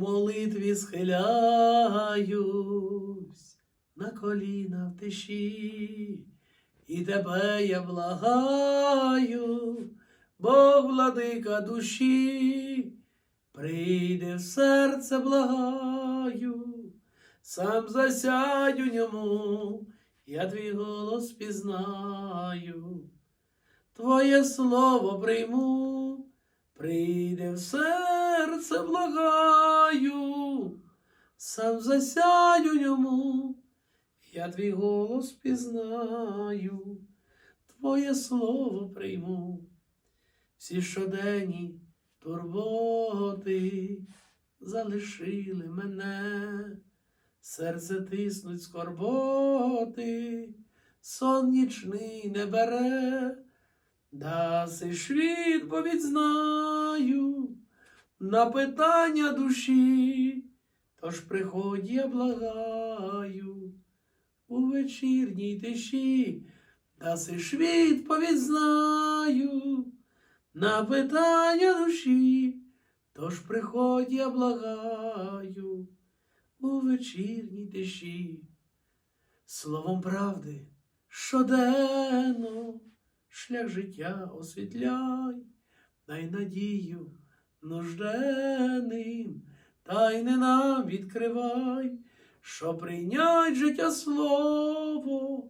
молитві схиляюсь на коліна в тиші, і тебе я благаю, Бог владика душі, прийди в серце благаю, сам засядь у ньому, я твій голос пізнаю. Твоє слово прийму, прийде в серце благаю, сам засядь у ньому, я твій голос пізнаю, Твоє слово прийму, всі щоденні турботи залишили мене, серце тиснуть скорботи, сон нічний не бере. Даси ж відповідь знаю на питання душі, тож приходь, я благаю у вечірній тиші, даси ж відповідь знаю. На питання душі, тож приходь, я благаю у вечірній тиші, словом правди щоденно шлях життя освітляй, дай надію нужденним, тайни нам відкривай, що прийнять життя слово,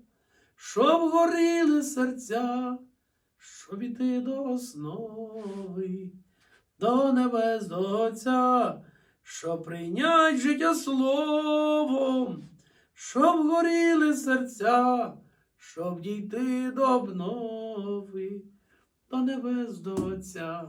щоб горіли серця, щоб іти до основи, до небес до Отця, щоб прийнять життя словом, щоб горіли серця щоб дійти до обнови, до небес до Отця,